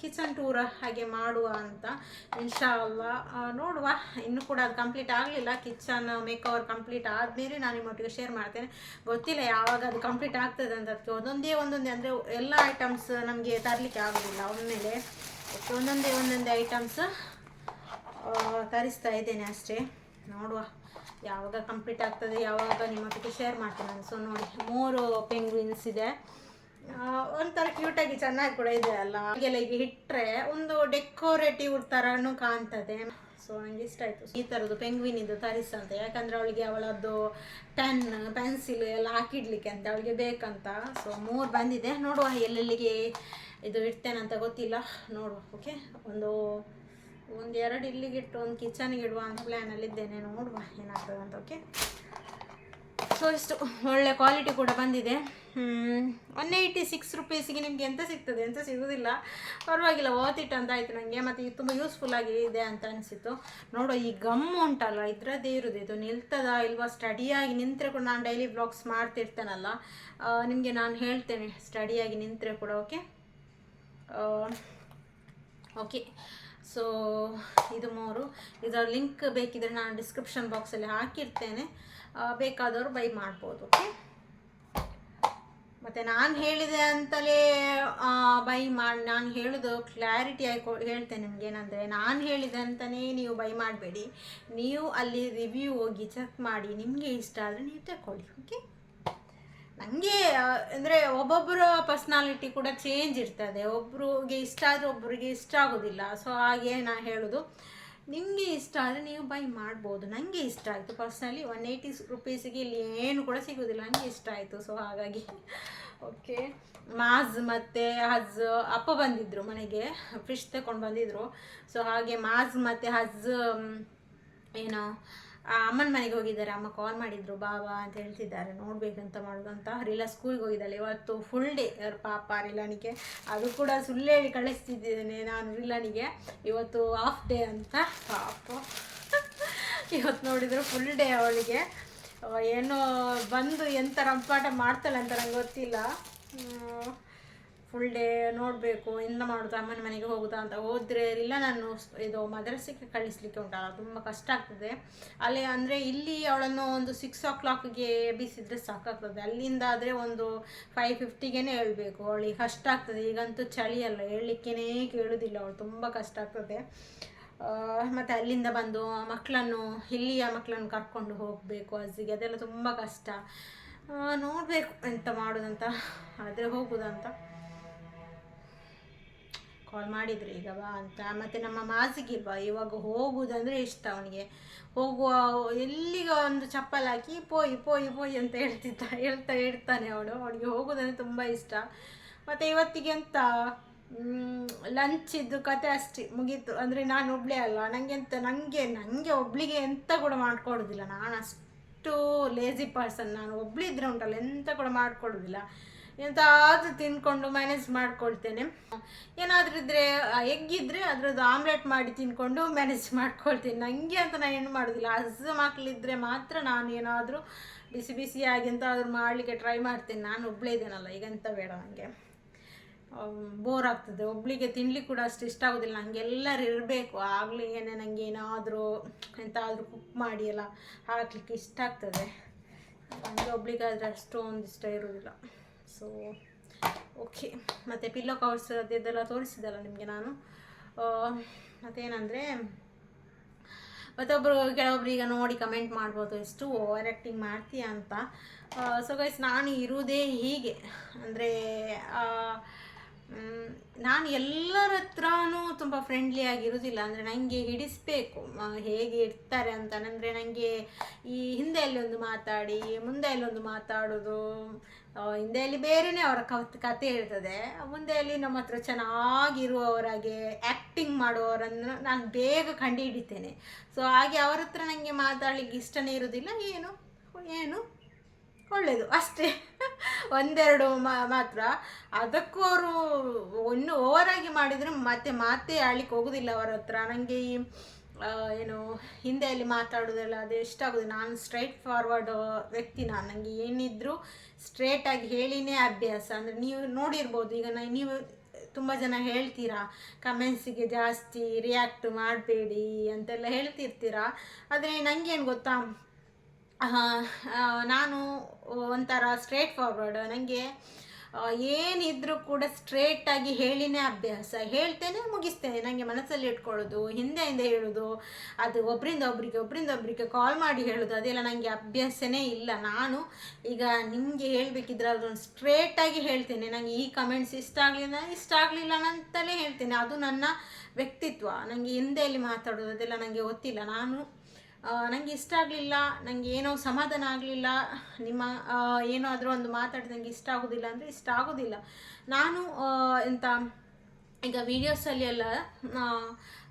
ಕಿಚನ್ ಟೂರ್ ಹಾಗೆ ಮಾಡುವ ಅಂತ. ಇನ್ಶಾ ಅಲ್ಲ ನೋಡುವ. ಇನ್ನೂ ಕೂಡ ಅದು ಕಂಪ್ಲೀಟ್ ಆಗಲಿಲ್ಲ. ಕಿಚನ್ ಮೇಕ್ ಓವರ್ ಕಂಪ್ಲೀಟ್ ಆದಮೇಲೆ ನಾನು ನಿಮ್ಮೊಟ್ಟಿಗೆ ಶೇರ್ ಮಾಡ್ತೇನೆ. ಗೊತ್ತಿಲ್ಲ ಯಾವಾಗ ಅದು ಕಂಪ್ಲೀಟ್ ಆಗ್ತದೆ ಅಂತ ಅದಕ್ಕೆ ಒಂದೊಂದೇ ಒಂದೊಂದೇ ಅಂದರೆ ಎಲ್ಲ ಐಟಮ್ಸ್ ನಮಗೆ ತರಲಿಕ್ಕೆ ಆಗೋದಿಲ್ಲ. ಒಮ್ಮೆಲೆ ಒಂದೊಂದೇ ಒಂದೊಂದೇ ಐಟಮ್ಸ್ ತರಿಸ್ತಾ ಇದ್ದೇನೆ ಅಷ್ಟೇ. ನೋಡುವ ಯಾವಾಗ ಕಂಪ್ಲೀಟ್ ಆಗ್ತದೆ, ಯಾವಾಗ ನಿಮ್ಮೊಟ್ಟಿಗೆ ಶೇರ್ ಮಾಡ್ತೀನಿ ನಾನು. ಸೊ ನೋಡಿ, ಮೂರು ಪೆಂಗ್ವಿನ್ಸ್ ಇದೆ. ಒಂಥರ ಕ್ಯೂಟಾಗಿ ಚೆನ್ನಾಗಿ ಕೂಡ ಇದೆ ಅಲ್ಲ. ಹಾಗೆಲ್ಲ ಈಗ ಇಟ್ಟರೆ ಒಂದು ಡೆಕೋರೇಟಿವ್ ಥರನೂ ಕಾಣ್ತದೆ. ಸೊ ನನಗೆ ಇಷ್ಟ ಆಯಿತು. ಈ ಥರದ್ದು ಪೆಂಗ್ವಿನ್ ಇದು ತರಿಸಂತೆ. ಯಾಕಂದರೆ ಅವಳಿಗೆ ಅವಳದ್ದು ಪೆನ್ ಪೆನ್ಸಿಲ್ ಎಲ್ಲ ಹಾಕಿಡ್ಲಿಕ್ಕೆ ಅಂತ. ಅವಳಿಗೆ ಬೇಕಂತ. ಸೊ ಮೂರು ಬಂದಿದೆ. ನೋಡುವ ಎಲ್ಲೆಲ್ಲಿಗೆ ಇದು ಇಡ್ತೇನೆ ಅಂತ ಗೊತ್ತಿಲ್ಲ. ನೋಡುವ ಓಕೆ ಒಂದು ಒಂದು ಎರಡು ಇಲ್ಲಿಗೆ ಇಟ್ಟು, ಒಂದು ಕಿಚನ್ಗೆ ಇಡುವ ಅಂತ ಪ್ಲ್ಯಾನಲ್ಲಿದ್ದೇನೆ ನೋಡುವ ಏನಾಗ್ತದೆ ಅಂತ ಓಕೆ ಸೊ ಇಷ್ಟು ಒಳ್ಳೆ ಕ್ವಾಲಿಟಿ ಕೂಡ ಬಂದಿದೆ. ಒನ್ ಏಯ್ಟಿ ಸಿಕ್ಸ್ ರುಪೀಸಿಗೆ ನಿಮಗೆ ಎಂತ ಸಿಗ್ತದೆ? ಎಂತ ಸಿಗೋದಿಲ್ಲ. ಪರವಾಗಿಲ್ಲ ಓತಿಟ್ಟು ಅಂತ ಆಯಿತು ನನಗೆ ಮತ್ತು ಇದು ತುಂಬ ಯೂಸ್ಫುಲ್ ಆಗಿ ಇದೆ ಅಂತ ಅನಿಸಿತು ನೋಡೋ ಈ ಗಮ್ ಉಂಟಲ್ಲ ಇದರದ್ದೇ ಇರೋದು. ಇದು ನಿಲ್ತದ ಇಲ್ವಾ? ಸ್ಟಡಿಯಾಗಿ ನಿಂತರೆ ಕೂಡ ನಾನು ಡೈಲಿ ಬ್ಲಾಗ್ಸ್ ಮಾಡ್ತಿರ್ತೇನಲ್ಲ. ನಿಮಗೆ ನಾನು ಹೇಳ್ತೇನೆ. ಸ್ಟಡಿಯಾಗಿ ನಿಂತರೆ ಕೂಡ ಓಕೆ ಓಕೆ ಸೊ ಇದು ಮೂರು. ಇದರ ಲಿಂಕ್ ಬೇಕಿದ್ರೆ ನಾನು ಡಿಸ್ಕ್ರಿಪ್ಷನ್ ಬಾಕ್ಸಲ್ಲಿ ಹಾಕಿರ್ತೇನೆ. ಬೇಕಾದವರು ಬೈ ಮಾಡ್ಬೋದು ಓಕೆ ಮತ್ತು ನಾನು ಹೇಳಿದೆ ಅಂತಲೇ ಬೈ ಮಾಡಿ, ನಾನು ಹೇಳೋದು ಕ್ಲಾರಿಟಿ ಆಗಿ ಕೊ- ಹೇಳ್ತೇನೆ ನಿಮಗೇನಂದರೆ ನಾನು ಹೇಳಿದೆ ಅಂತಲೇ ನೀವು ಬೈ ಮಾಡಬೇಡಿ. ನೀವು ಅಲ್ಲಿ ರಿವ್ಯೂ ಹೋಗಿ ಚೆಕ್ ಮಾಡಿ, ನಿಮಗೆ ಇಷ್ಟ ಆದರೆ ನೀವು ತಗೊಳ್ಳಿ ಓಕೆ ನನಗೆ ಅಂದರೆ ಒಬ್ಬೊಬ್ಬರ ಪರ್ಸ್ನಾಲಿಟಿ ಕೂಡ ಚೇಂಜ್ ಇರ್ತದೆ. ಒಬ್ರಿಗೆ ಇಷ್ಟ ಆದರೆ ಒಬ್ಬರಿಗೆ ಇಷ್ಟ ಆಗೋದಿಲ್ಲ. ಸೊ ಹಾಗೆ ನಾ ಹೇಳೋದು. ನಿಮಗೆ ಇಷ್ಟ ಆದರೆ ನೀವು ಬೈ ಮಾಡ್ಬೋದು. ನನಗೆ ಇಷ್ಟ ಆಯಿತು. ಪರ್ಸ್ನಲಿ ಒನ್ ಏಯ್ಟಿ ರುಪೀಸಿಗೆ ಇಲ್ಲಿ ಏನು ಕೂಡ ಸಿಗೋದಿಲ್ಲ. ನನಗೆ ಇಷ್ಟ ಆಯಿತು. ಸೊ ಹಾಗಾಗಿ ಓಕೆ ಮಾಜ್ ಮತ್ತು ಹಜ್, ಅಪ್ಪ ಬಂದಿದ್ದರು ಮನೆಗೆ. ಫಿಶ್ ತಗೊಂಡು ಬಂದಿದ್ದರು ಸೊ ಹಾಗೆ ಮಾಜ್ ಮತ್ತು ಹಜ್ ಏನೋ ಅಮ್ಮನ ಮನೆಗೆ ಹೋಗಿದ್ದಾರೆ. ಅಮ್ಮ ಕಾಲ್ ಮಾಡಿದ್ರು ಬಾಬಾ ಅಂತ ಹೇಳ್ತಿದ್ದಾರೆ. ನೋಡ್ಬೇಕಂತ ಮಾಡೋದು ಅಂತ ರಿಲಾ ಸ್ಕೂಲ್ಗೆ ಹೋಗಿದ್ದಾಳೆ. ಇವತ್ತು ಫುಲ್ ಡೇ ಪಾಪ ರಿಲಾನಿಗೆ ಅದು ಕೂಡ ಸುಳ್ಳು ಹೇಳಿ ಕಳಿಸ್ತಿದ್ದೇನೆ ನಾನು ರಿಲಾನಿಗೆ ಇವತ್ತು ಹಾಫ್ ಡೇ ಅಂತ ಪಾಪ. ಇವತ್ತು ನೋಡಿದ್ರು ಫುಲ್ ಡೇ ಅವಳಿಗೆ. ಅವ ಏನೋ ಬಂದು ಎಂಥ ರಂಪಾಟ ಮಾಡ್ತಾಳೆ ಅಂತ ನಂಗೆ ಗೊತ್ತಿಲ್ಲ. ಫುಲ್ ಡೇ ನೋಡಬೇಕು ಎಂತ ಮಾಡೋದು, ಅಮ್ಮನ ಮನೆಗೆ ಹೋಗುದಾ ಅಂತ ಹೋದರೆ ಇಲ್ಲ ನಾನು ಇದು ಮದ್ರಸೆಗೆ ಕಳಿಸ್ಲಿಕ್ಕೆ ಉಂಟಲ್ಲ, ತುಂಬ ಕಷ್ಟ ಆಗ್ತದೆ. ಅಲ್ಲಿ ಅಂದರೆ ಇಲ್ಲಿ ಅವಳನ್ನು ಒಂದು ಸಿಕ್ಸ್ ಓ ಕ್ಲಾಕ್ಗೆ ಬಿಸಿದ್ರೆ ಸಾಕಾಗ್ತದೆ. ಅಲ್ಲಿಂದ ಆದರೆ ಒಂದು ಫೈವ್ ಫಿಫ್ಟಿಗೇ ಹೇಳ್ಬೇಕು. ಅವಳಿಗೆ ಕಷ್ಟ ಆಗ್ತದೆ. ಈಗಂತೂ ಚಳಿ ಅಲ್ಲ ಹೇಳಲಿಕ್ಕೇ ಕೇಳೋದಿಲ್ಲ ಅವಳು, ತುಂಬ ಕಷ್ಟ ಆಗ್ತದೆ. ಮತ್ತು ಅಲ್ಲಿಂದ ಬಂದು ಮಕ್ಕಳನ್ನು ಇಲ್ಲಿಯ ಮಕ್ಕಳನ್ನು ಕರ್ಕೊಂಡು ಹೋಗಬೇಕು ಅಜ್ಜಿಗೆ. ಅದೆಲ್ಲ ತುಂಬ ಕಷ್ಟ. ನೋಡಬೇಕು ಎಂತ ಮಾಡೋದಂತ, ಆದರೆ ಹೋಗುದಂತ ಕಾಲ್ ಮಾಡಿದ್ರು, ಈಗ ಬಾ ಅಂತ. ಮತ್ತು ನಮ್ಮ ಮಾಸಿಗಿಲ್ವಾ ಇವಾಗ ಹೋಗುವುದಂದ್ರೆ ಇಷ್ಟ ಅವನಿಗೆ. ಹೋಗುವ, ಎಲ್ಲಿಗ ಒಂದು ಚಪ್ಪಲ್ ಹಾಕಿ, ಪೋಯಿ ಪೋಯಿ ಪೋಯಿ ಅಂತ ಹೇಳ್ತಿದ್ದ, ಹೇಳ್ತಾ ಹೇಳ್ತಾನೆ ಅವಳು. ಅವನಿಗೆ ಹೋಗೋದಂದರೆ ತುಂಬ ಇಷ್ಟ. ಮತ್ತು ಇವತ್ತಿಗೆ ಅಂತ ಲಂಚಿದ್ದು ಕತೆ ಅಷ್ಟೇ, ಮುಗೀತು. ಅಂದರೆ ನಾನು ಒಬ್ಬಳೇ ಅಲ್ವಾ? ನನಗೆ ಎಂತ? ನನಗೆ ನನಗೆ ಒಬ್ಳಿಗೆ ಎಂತ ಕೂಡ ಮಾಡಿಕೊಡೋದಿಲ್ಲ. ನಾನು ಅಷ್ಟು ಲೇಜಿ ಪರ್ಸನ್ ನಾನು ಒಬ್ಳಿದ್ರೆ ಉಂಟಲ್ಲ, ಎಂತ ಕೂಡ ಮಾಡ್ಕೊಡೋದಿಲ್ಲ. ಎಂತಾದ್ರೂ ತಿನ್ಕೊಂಡು ಮ್ಯಾನೇಜ್ ಮಾಡ್ಕೊಳ್ತೇನೆ. ಏನಾದ್ರೂ ಇದ್ದರೆ ಎಗ್ ಇದ್ದರೆ ಅದ್ರದ್ದು ಆಮ್ಲೆಟ್ ಮಾಡಿ ತಿನ್ಕೊಂಡು ಮ್ಯಾನೇಜ್ ಮಾಡ್ಕೊಳ್ತೀನಿ. ನನಗೆ ಅಂತ ನಾನು ಏನು ಮಾಡೋದಿಲ್ಲ. ಹಸು ಮಕ್ಕಳಿದ್ರೆ ಮಾತ್ರ ನಾನು ಏನಾದರೂ ಬಿಸಿ ಬಿಸಿಯಾಗಿ ಎಂತಾದ್ರೂ ಮಾಡಲಿಕ್ಕೆ ಟ್ರೈ ಮಾಡ್ತೇನೆ. ನಾನು ಒಬ್ಬಳೇ ಇದ್ದೇನಲ್ಲ, ಈಗ ಎಂತ ಬೇಡ ನನಗೆ ಬೋರ್ ಆಗ್ತದೆ. ಒಬ್ಳಿಗೆ ತಿನ್ಲಿಕ್ಕೆ ಕೂಡ ಅಷ್ಟು ಇಷ್ಟ ಆಗೋದಿಲ್ಲ. ನನಗೆ ಎಲ್ಲರೂ ಇರಬೇಕು. ಆಗಲಿಗೆ ನನಗೆ ಏನಾದರೂ ಎಂತಾದರೂ ಕುಕ್ ಮಾಡಿ ಎಲ್ಲ ಹಾಕ್ಲಿಕ್ಕೆ ಇಷ್ಟ ಆಗ್ತದೆ. ನನಗೆ ಒಬ್ಳಿಗಾದರೆ ಅಷ್ಟೊಂದು ಇಷ್ಟ ಇರೋದಿಲ್ಲ. ಸೊ ಓಕೆ ಮತ್ತು ಪಿಲ್ಲೋ ಕವರ್ಸ್ ಅದೆಲ್ಲ ತೋರಿಸಿದ್ದಲ್ಲ ನಿಮಗೆ ನಾನು. ಮತ್ತೇನಂದರೆ ಮತ್ತೊಬ್ಬರು ಕೆಲವೊಬ್ರು ಈಗ ನೋಡಿ ಕಮೆಂಟ್ ಮಾಡ್ಬೋದು, ಎಷ್ಟು ಓವರ್ ಆ್ಯಕ್ಟಿಂಗ್ ಮಾಡ್ತೀಯ ಅಂತ. ಸೊ ಗೈಸ್ ನಾನು ಇರುವುದೇ ಹೀಗೆ. ಅಂದರೆ ನಾನು ಎಲ್ಲರ ಹತ್ರನೂ ತುಂಬ ಫ್ರೆಂಡ್ಲಿ ಆಗಿರೋದಿಲ್ಲ, ಅಂದರೆ ನನಗೆ ಹಿಡಿಸ್ಬೇಕು. ಹೇಗೆ ಇರ್ತಾರೆ ಅಂತ ಅಂದರೆ ನನಗೆ ಈ ಹಿಂದೆಯಲ್ಲಿ ಒಂದು ಮಾತಾಡಿ, ಮುಂದೆ ಒಂದು ಮಾತಾಡೋದು ಹಿಂದೆ ಅಲ್ಲಿ ಬೇರೆಯೇ ಅವರ ಕತೆ ಇರ್ತದೆ. ಮುಂದೆಯಲ್ಲಿ ನಮ್ಮ ಹತ್ರ ಚೆನ್ನಾಗಿರುವವರಾಗೆ ಆ್ಯಕ್ಟಿಂಗ್ ಮಾಡುವವರನ್ನು ನಾನು ಬೇಗ ಕಂಡು ಹಿಡಿತೇನೆ. ಸೊ ಹಾಗೆ ಅವರ ಹತ್ರ ನನಗೆ ಮಾತಾಡಲಿಕ್ಕೆ ಇಷ್ಟನೇ ಇರೋದಿಲ್ಲ, ಏನು ಏನು? ಒಳ್ಳೆಯದು ಅಷ್ಟೇ. ಒಂದೆರಡು ಮಾತ್ರ. ಅದಕ್ಕೂ ಅವರು ಒಂದು ಓವರಾಗಿ ಮಾಡಿದರೆ ಮತ್ತೆ ಮಾತೇ ಆಡ್ಲಿಕ್ಕೆ ಹೋಗೋದಿಲ್ಲ ಅವರ ಹತ್ರ. ನನಗೆ ಈ ಏನು, ಹಿಂದೆಯಲ್ಲಿ ಮಾತಾಡೋದೆಲ್ಲ ಅದು ಇಷ್ಟ ಆಗೋದು ನಾನು ಸ್ಟ್ರೈಟ್ ಫಾರ್ವರ್ಡ್ ವ್ಯಕ್ತಿ ನಾನು. ನನಗೆ ಏನಿದ್ದರೂ ಸ್ಟ್ರೇಟಾಗಿ ಹೇಳಿನೇ ಅಭ್ಯಾಸ. ಅಂದರೆ ನೀವು ನೋಡಿರ್ಬೋದು, ಈಗ ನಾನು ನೀವು ತುಂಬ ಜನ ಹೇಳ್ತೀರಾ ಕಮೆಂಟ್ಸಿಗೆ ಜಾಸ್ತಿ ರಿಯಾಕ್ಟ್ ಮಾಡಬೇಡಿ ಅಂತೆಲ್ಲ ಹೇಳ್ತಿರ್ತೀರಾ. ಆದರೆ ನನಗೇನು ಗೊತ್ತಾ? ನಾನು ಒಂಥರ ಸ್ಟ್ರೇಟ್ ಫಾರ್ವರ್ಡ್ ನನಗೆ ಏನಿದ್ರೂ ಕೂಡ ಸ್ಟ್ರೇಟಾಗಿ ಹೇಳಿನೇ ಅಭ್ಯಾಸ. ಹೇಳ್ತೇನೆ, ಮುಗಿಸ್ತೇನೆ. ನನಗೆ ಮನಸ್ಸಲ್ಲಿ ಇಟ್ಕೊಳ್ಳೋದು ಹಿಂದೆ ಹಿಂದೆ ಹೇಳೋದು, ಅದು ಒಬ್ಬರಿಂದ ಒಬ್ಬರಿಗೆ ಒಬ್ಬರಿಂದ ಒಬ್ಬರಿಗೆ ಕಾಲ್ ಮಾಡಿ ಹೇಳೋದು, ಅದೆಲ್ಲ ನನಗೆ ಅಭ್ಯಾಸನೇ ಇಲ್ಲ. ನಾನು ಈಗ ನಿಮಗೆ ಹೇಳಬೇಕಿದ್ರೆ ಅದೊಂದು ಸ್ಟ್ರೇಟಾಗಿ ಹೇಳ್ತೇನೆ. ನನಗೆ ಈ ಕಮೆಂಟ್ಸ್ ಇಷ್ಟ ಆಗಲಿಲ್ಲ ಇಷ್ಟ ಆಗಲಿಲ್ಲ ಅಂತಲೇ ಹೇಳ್ತೇನೆ. ಅದು ನನ್ನ ವ್ಯಕ್ತಿತ್ವ. ನನಗೆ ಹಿಂದೆಯಲ್ಲಿ ಮಾತಾಡೋದು ಅದೆಲ್ಲ ನನಗೆ ಗೊತ್ತಿಲ್ಲ. ನಾನು ನನಗೆ ಇಷ್ಟ ಆಗಲಿಲ್ಲ ನನಗೆ ಏನೋ ಸಮಾಧಾನ ಆಗಲಿಲ್ಲ, ನಿಮ್ಮ ಏನೋ ಏನಾದರೂ ಒಂದು ಮಾತಾಡಿ ನನಗೆ ಇಷ್ಟ ಆಗೋದಿಲ್ಲ ಅಂದರೆ ಇಷ್ಟ ಆಗೋದಿಲ್ಲ. ನಾನು ಎಂತ, ಈಗ ವೀಡಿಯೋಸಲ್ಲಿ ಎಲ್ಲ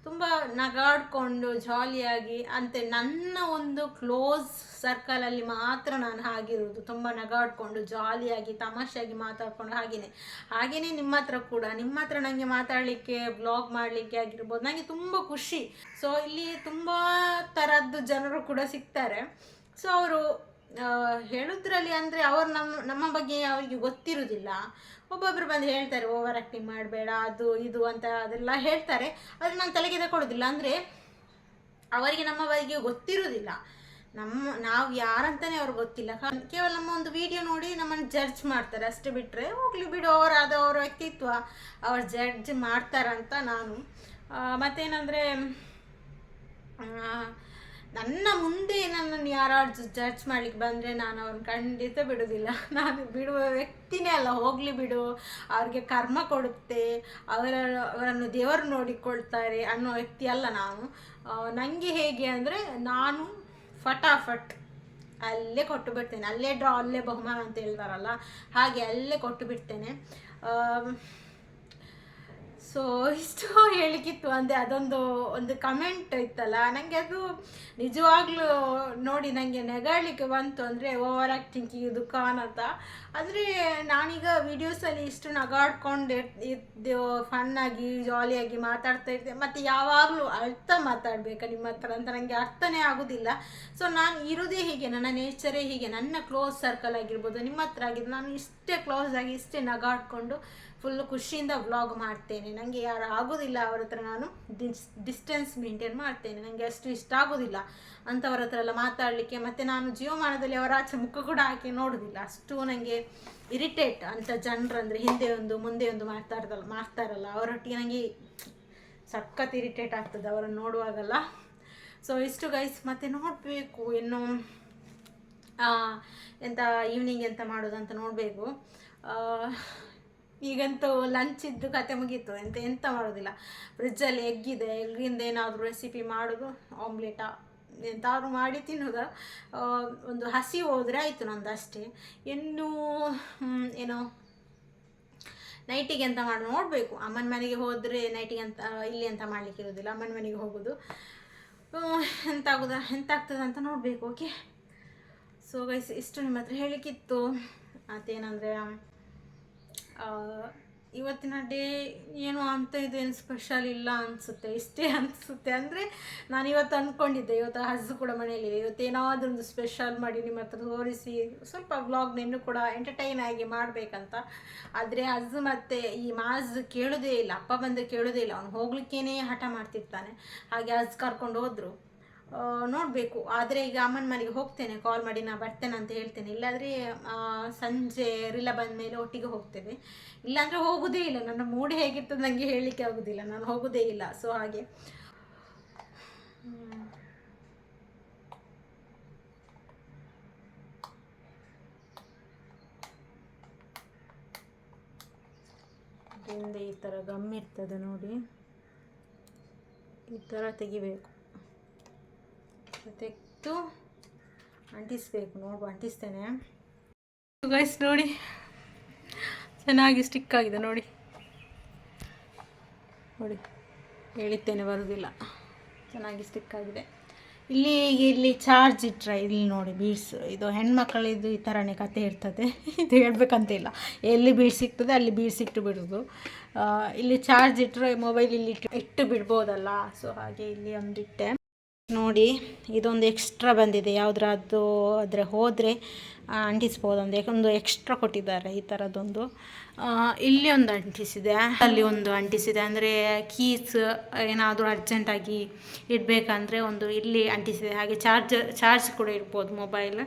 ತುಂಬ ನಗಾಡ್ಕೊಂಡು ಜಾಲಿಯಾಗಿ ಅಂತೆ ನನ್ನ ಒಂದು ಕ್ಲೋಸ್ ಸರ್ಕಲಲ್ಲಿ ಮಾತ್ರ ನಾನು ಹಾಗಿರೋದು ತುಂಬ ನಗಾಡ್ಕೊಂಡು ಜಾಲಿಯಾಗಿ ತಮಾಷೆಯಾಗಿ ಮಾತಾಡ್ಕೊಂಡು ಹಾಗೇನೆ. ಹಾಗೇನೆ ನಿಮ್ಮ ಹತ್ರ ಕೂಡ. ನಿಮ್ಮ ಹತ್ರ ನನಗೆ ಮಾತಾಡಲಿಕ್ಕೆ ಬ್ಲಾಗ್ ಮಾಡಲಿಕ್ಕೆ ಆಗಿರ್ಬೋದು. ನನಗೆ ತುಂಬ ಖುಷಿ. ಸೊ ಇಲ್ಲಿ ತುಂಬ ಥರದ್ದು ಜನರು ಕೂಡ ಸಿಗ್ತಾರೆ. ಸೊ ಅವರು ಹೇಳೋದ್ರಲ್ಲಿ ಅಂದರೆ ಅವ್ರು ನಮ್ಮ ನಮ್ಮ ಬಗ್ಗೆ ಅವರಿಗೆ ಗೊತ್ತಿರೋದಿಲ್ಲ. ಒಬ್ಬೊಬ್ಬರು ಬಂದು ಹೇಳ್ತಾರೆ ಓವರ್ ಆ್ಯಕ್ಟಿಂಗ್ ಮಾಡಬೇಡ, ಅದು, ಇದು ಅಂತ ಅದೆಲ್ಲ ಹೇಳ್ತಾರೆ. ಆದರೆ ನಾನು ತಲೆಗೆ ತಗೊಳ್ಳೋದಿಲ್ಲ ಅಂದರೆ ಅವರಿಗೆ ನಮ್ಮ ಬಗ್ಗೆ ಗೊತ್ತಿರೋದಿಲ್ಲ. ನಮ್ಮ, ನಾವು ಯಾರಂತಾನೆ ಅವ್ರಿಗೆ ಗೊತ್ತಿಲ್ಲ. ಕೇವಲ ನಮ್ಮ ಒಂದು ವಿಡಿಯೋ ನೋಡಿ ನಮ್ಮನ್ನು ಜಡ್ಜ್ ಮಾಡ್ತಾರೆ. ಅಷ್ಟು ಬಿಟ್ಟರೆ ಹೋಗ್ಲಿ ಬಿಡು, ಅವರ, ಅದು ಅವರ ವ್ಯಕ್ತಿತ್ವ. ಅವ್ರು ಜಡ್ಜ್ ಮಾಡ್ತಾರಂತ ನಾನು. ಮತ್ತೇನಂದರೆ ನನ್ನ ಮುಂದೆ ನನ್ನನ್ನು ಯಾರಾದ್ರು ಜಡ್ಜ್ ಮಾಡ್ಲಿಕ್ಕೆ ಬಂದರೆ ನಾನು ಅವ್ರನ್ನ ಖಂಡಿತ ಬಿಡೋದಿಲ್ಲ (laughs) ನಾನು ಬಿಡುವ ವ್ಯಕ್ತಿನೇ ಅಲ್ಲ. ಹೋಗಲಿ ಬಿಡು. ಅವ್ರಿಗೆ ಕರ್ಮ ಕೊಡುತ್ತೆ. ಅವರ, ಅವರನ್ನು ದೇವರು ನೋಡಿಕೊಳ್ತಾರೆ ಅನ್ನೋ ವ್ಯಕ್ತಿ ಅಲ್ಲ ನಾನು. ನನಗೆ ಹೇಗೆ ಅಂದರೆ ನಾನು ಫಟಾಫಟ್ ಅಲ್ಲೇ ಕೊಟ್ಟು ಬಿಡ್ತೇನೆ. ಅಲ್ಲೇ ಡ್ರಾ ಅಲ್ಲೇ ಬಹುಮಾನ ಅಂತ ಹೇಳ್ತಾರಲ್ಲ, ಹಾಗೆ ಅಲ್ಲೇ ಕೊಟ್ಟು ಬಿಡ್ತೇನೆ. ಸೊ (laughs) ಇಷ್ಟು ಹೇಳಿಕಿತ್ತು. ಅಂದರೆ ಅದೊಂದು ಒಂದು ಕಮೆಂಟ್ ಇತ್ತಲ್ಲ. ನನಗೆ ಅದು ನಿಜವಾಗ್ಲೂ ನೋಡಿ ನನಗೆ ನೆಗಾಡಲಿಕ್ಕೆ ಬಂತು. ಅಂದರೆ ಓವರ್ ಆ್ಯಕ್ಟಿಂಗ್ ಇದು ಅಂತ ಆದರೆ ನಾನೀಗ ವೀಡಿಯೋಸಲ್ಲಿ ಇಷ್ಟು ನಗಾಡ್ಕೊಂಡು ಇದ್ದು ಫನ್ನಾಗಿ ಜಾಲಿಯಾಗಿ ಮಾತಾಡ್ತಾ ಇದ್ದೆ ಮತ್ತು ಯಾವಾಗಲೂ ಅರ್ಥ ಮಾತಾಡಬೇಕಾ, ನಿಮ್ಮ ಹತ್ರ ಅಂತ ನನಗೆ ಅರ್ಥನೇ ಆಗೋದಿಲ್ಲ. ಸೊ ನಾನು ಇರೋದೇ ಹೀಗೆ, ನನ್ನ ನೇಚರೇ ಹೀಗೆ, ನನ್ನ ಕ್ಲೋಸ್ ಸರ್ಕಲ್ ಆಗಿರ್ಬೋದು, ನಿಮ್ಮ ಹತ್ರ ಆಗಿದ್ದು ನಾನು ಇಷ್ಟೇ ಕ್ಲೋಸ್ ಆಗಿ, ಇಷ್ಟೇ ನಗಾಡ್ಕೊಂಡು ಫುಲ್ಲು ಖುಷಿಯಿಂದ ವ್ಲಾಗ್ ಮಾಡ್ತೇನೆ. ನನಗೆ ಯಾರು ಆಗೋದಿಲ್ಲ ಅವ್ರ ಹತ್ರ ನಾನು ಡಿಸ್ ಡಿಸ್ಟೆನ್ಸ್ ಮೇಂಟೈನ್ ಮಾಡ್ತೇನೆ. ನನಗೆ ಅಷ್ಟು ಇಷ್ಟ ಆಗೋದಿಲ್ಲ ಅಂಥವ್ರ ಹತ್ರ ಎಲ್ಲ ಮಾತಾಡಲಿಕ್ಕೆ. ಮತ್ತು ನಾನು ಜೀವಮಾನದಲ್ಲಿ ಅವರ ಆಚೆ ಮುಖ ಕೂಡ ಹಾಕಿ ನೋಡೋದಿಲ್ಲ. ಅಷ್ಟು ನನಗೆ ಇರಿಟೇಟ್ ಅಂತ ಜನರು ಅಂದರೆ ಹಿಂದೆ ಒಂದು, ಮುಂದೆ ಒಂದು ಮಾಡ್ತಾರಲ್ಲ ಮಾಡ್ತಾರಲ್ಲ ಅವರೊಟ್ಟಿಗೆ ನನಗೆ ಸಖತ್ ಇರಿಟೇಟ್ ಆಗ್ತದೆ, ಅವರನ್ನು ನೋಡುವಾಗಲ್ಲ. ಸೊ ಇಷ್ಟು ಗೈಸ್ ಮತ್ತೆ ನೋಡಬೇಕು, ಇನ್ನು ಎಂತ ಈವ್ನಿಂಗ್ ಎಂತ ಅಂತ ನೋಡಬೇಕು. ಈಗಂತೂ ಲಂಚ್ ಇದ್ದು ಕತೆ ಮುಗೀತು, ಎಂತ ಎಂತ ಮಾಡೋದಿಲ್ಲ. ಫ್ರಿಜ್ಜಲ್ಲಿ ಎಗ್ಗಿದೆ ಎಗ್ಗಿಂದ ಏನಾದರೂ ರೆಸಿಪಿ ಮಾಡೋದು ಆಮ್ಲೆಟಾ ಎಂತಾದ್ರು ಮಾಡಿ ತಿನ್ನೋದು. ಒಂದು ಹಸಿ ಹೋದರೆ ಆಯಿತು ನಂದು ಅಷ್ಟೇ ಇನ್ನೂ ಏನೋ ನೈಟಿಗೆ ಅಂತ ಮಾಡಿ, ನೋಡಬೇಕು. ಅಮ್ಮನ ಮನೆಗೆ ಹೋದರೆ ನೈಟಿಗೆ ಅಂತ ಇಲ್ಲಿ ಅಂತ ಮಾಡಲಿಕ್ಕೆ ಇರೋದಿಲ್ಲ. ಅಮ್ಮನ ಮನೆಗೆ ಹೋಗೋದು. ಎಂತ ಎಂತ ಆಗ್ತದೆ ಅಂತ ನೋಡಬೇಕು ಓಕೆ ಸೊ ಗೈಸ್ ಇಷ್ಟು ನಿಮ್ಮ ಹತ್ರ ಹೇಳಲಿಕ್ಕಿತ್ತು ಮತ್ತೇನಂದರೆ ಇವತ್ತಿನ ಡೇ ಏನು ಅಂತ ಇದೇನು ಸ್ಪೆಷಲ್ ಇಲ್ಲ ಅನಿಸುತ್ತೆ, ಇಷ್ಟೇ ಅನಿಸುತ್ತೆ ಅಂದರೆ ನಾನು ಇವತ್ತು ಅಂದ್ಕೊಂಡಿದ್ದೆ ಇವತ್ತು ಹಸು ಕೂಡ ಮನೆಯಲ್ಲಿದೆ. ಇವತ್ತು ಏನಾದರೂ ಒಂದು ಸ್ಪೆಷಲ್ ಮಾಡಿ ನಿಮ್ಮ ಹತ್ರ ತೋರಿಸಿ, ಸ್ವಲ್ಪ ವ್ಲಾಗ್ ಇನ್ನೂ ಕೂಡ ಎಂಟರ್ಟೈನ್ ಆಗಿ ಮಾಡಬೇಕಂತ. ಆದರೆ ಹಸು ಮತ್ತು ಈ ಮಾಜ್ ಕೇಳೋದೇ ಇಲ್ಲ, ಅಪ್ಪ ಬಂದರೆ ಕೇಳೋದೇ ಇಲ್ಲ, ಅವ್ನು ಹೋಗ್ಲಿಕ್ಕೇನೆ ಹಠ ಮಾಡ್ತಿರ್ತಾನೆ. ಹಾಗೆ ಹಸು ಕರ್ಕೊಂಡು ಹೋದರು. ನೋಡಬೇಕು. ಆದರೆ ಈಗ ಅಮ್ಮನ ಮನೆಗೆ ಹೋಗ್ತೇನೆ ಕಾಲ್ ಮಾಡಿ ನಾನು ಬರ್ತೇನೆ ಅಂತ ಹೇಳ್ತೇನೆ. ಇಲ್ಲಾಂದರೆ ಸಂಜೆ ರಿಲ ಬಂದ ಮೇಲೆ ಒಟ್ಟಿಗೆ ಹೋಗ್ತೇವೆ. ಇಲ್ಲಾಂದರೆ ಹೋಗೋದೇ ಇಲ್ಲ. ನನ್ನ ಮೂಡ್ ಹೇಗಿರ್ತದೆ ನನಗೆ ಹೇಳಲಿಕ್ಕೆ ಆಗೋದಿಲ್ಲ. ನಾನು ಹೋಗೋದೇ ಇಲ್ಲ. ಸೊ ಹಾಗೆ. ಹಿಂದೆ ಈ ಥರ ಗಮ್ ಇರ್ತದೆ ನೋಡಿ. ಈ ಥರ ತೆಗಿಬೇಕು. ತೆಗೆದು ಅಂಟಿಸ್ಬೇಕು. ನೋಡು, ಅಂಟಿಸ್ತೇನೆ. ಗೈಸ್ ನೋಡಿ. ಚೆನ್ನಾಗಿ ಸ್ಟಿಕ್ ಆಗಿದೆ, ನೋಡಿ. ನೋಡಿ, ಹೇಳಿದ್ದೇನೆ, ಬರೋದಿಲ್ಲ. ಚೆನ್ನಾಗಿ ಸ್ಟಿಕ್ ಆಗಿದೆ. ಇಲ್ಲಿ ಇಲ್ಲಿ ಚಾರ್ಜ್ ಇಟ್ಟರೆ ಇಲ್ಲಿ ನೋಡಿ ಬೀಡ್ಸ್ ಇದು ಹೆಣ್ಮಕ್ಳಿದ್ದು ಈ ಥರನೇ ಕತೆ ಇರ್ತದೆ. (laughs) ಇದು ಹೇಳ್ಬೇಕಂತ ಇಲ್ಲ. ಎಲ್ಲಿ ಬೀಡ್ಸ್ ಸಿಗ್ತದೆ, ಅಲ್ಲಿ ಬೀಡ್ಸ್ ಇಟ್ಟು ಬಿಡೋದು. ಇಲ್ಲಿ ಚಾರ್ಜ್ ಇಟ್ಟರೆ ಮೊಬೈಲ್ ಇಲ್ಲಿ ಇಟ್ಟು ಇಟ್ಟು ಬಿಡ್ಬೋದಲ್ಲ. ಸೊ ಹಾಗೆ ಇಲ್ಲಿ ಒಂದಿಟ್ಟೆ. ನೋಡಿ, ಇದೊಂದು ಎಕ್ಸ್ಟ್ರಾ ಬಂದಿದೆ. ಯಾವುದ್ರದ್ದು ಆದರೆ ಹೋದರೆ ಅಂಟಿಸ್ಬೋದು ಒಂದು ಒಂದು ಎಕ್ಸ್ಟ್ರಾ ಕೊಟ್ಟಿದ್ದಾರೆ ಈ ಥರದ್ದೊಂದು ಇಲ್ಲಿ ಒಂದು ಅಂಟಿಸಿದೆ. ಅಲ್ಲಿ ಒಂದು ಅಂಟಿಸಿದೆ ಅಂದರೆ ಕೀಸ್ ಏನಾದರೂ ಅರ್ಜೆಂಟಾಗಿ ಇಡಬೇಕಂದ್ರೆ ಒಂದು ಇಲ್ಲಿ ಅಂಟಿಸಿದೆ. ಹಾಗೆ ಚಾರ್ಜ್ ಚಾರ್ಜ್ ಕೂಡ ಇರ್ಬೋದು ಮೊಬೈಲ್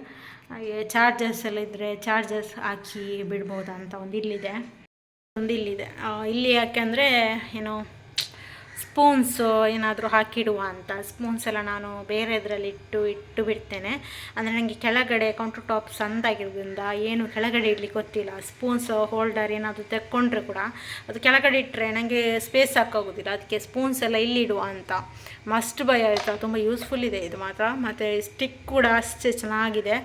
ಹಾಗೆ ಚಾರ್ಜರ್ಸ್ ಎಲ್ಲ ಇದ್ದರೆ ಚಾರ್ಜರ್ಸ್ ಹಾಕಿ ಬಿಡ್ಬೋದು ಅಂತ ಒಂದು ಇಲ್ಲಿದೆ. ಒಂದು ಇಲ್ಲಿದೆ. ಇಲ್ಲಿ ಯಾಕೆಂದರೆ, ಏನು ಸ್ಪೂನ್ಸು ಏನಾದರೂ ಹಾಕಿಡುವ ಅಂತ. ಸ್ಪೂನ್ಸ್ ಎಲ್ಲ ನಾನು ಬೇರೆ ಇದರಲ್ಲಿ ಇಟ್ಟು ಇಟ್ಟು ಬಿಡ್ತೇನೆ. ಅಂದರೆ ನನಗೆ ಕೆಳಗಡೆ ಕೌಂಟರ್ ಟಾಪ್ ಸಂದಾಗಿರೋದ್ರಿಂದ ಏನು ಕೆಳಗಡೆ ಇಡ್ಲಿಕ್ಕೆ ಗೊತ್ತಿಲ್ಲ. ಸ್ಪೂನ್ಸ್ ಹೋಲ್ಡರ್ ಏನಾದರೂ ತೆಕ್ಕೊಂಡ್ರೆ ಕೂಡ ಅದು ಕೆಳಗಡೆ ಇಟ್ಟರೆ ನನಗೆ ಸ್ಪೇಸ್ ಹಾಕೋಗೋದಿಲ್ಲ ಅದಕ್ಕೆ ಸ್ಪೂನ್ಸ್ ಎಲ್ಲ ಇಲ್ಲಿ ಇಡುವ ಅಂತ. ಮಸ್ಟ್ ಬೈ ಆಯಿತಾ? ತುಂಬ ಯೂಸ್ಫುಲ್ ಇದೆ ಇದು ಮಾತ್ರ. ಮತ್ತು ಸ್ಟಿಕ್ ಕೂಡ ಅಷ್ಟೇ ಚೆನ್ನಾಗಿದೆ.